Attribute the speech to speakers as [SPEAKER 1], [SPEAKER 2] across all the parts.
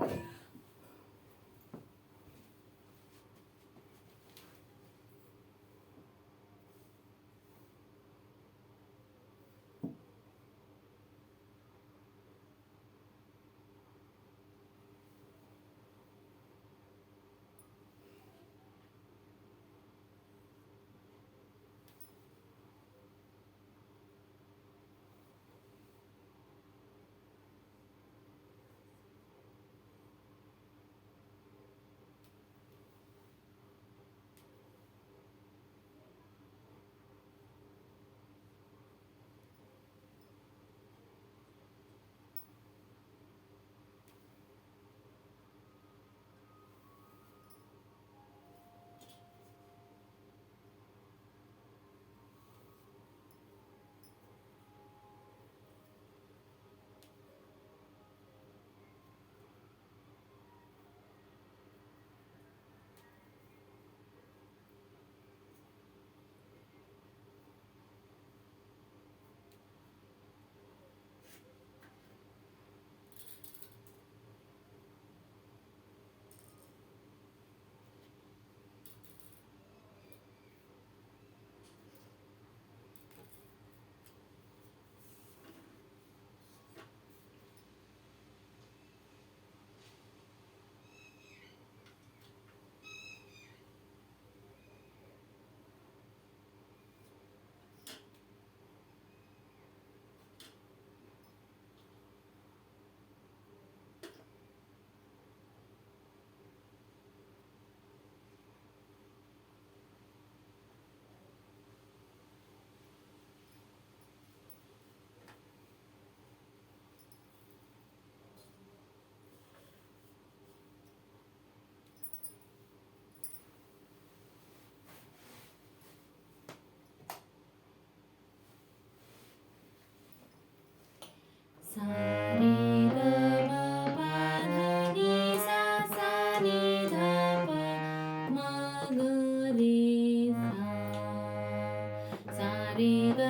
[SPEAKER 1] Thank you. Even.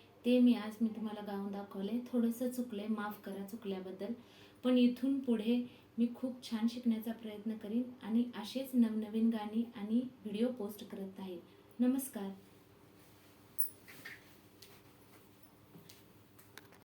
[SPEAKER 1] ते मी आज मी तुम्हाला गाऊन दाखवले थोडंसं चुकले माफ करा चुकल्याबद्दल. पण इथून पुढे मी खूप छान शिकण्याचा प्रयत्न करीन आणि असेच नवनवीन गाणी आणि व्हिडिओ पोस्ट करत राहील. नमस्कार.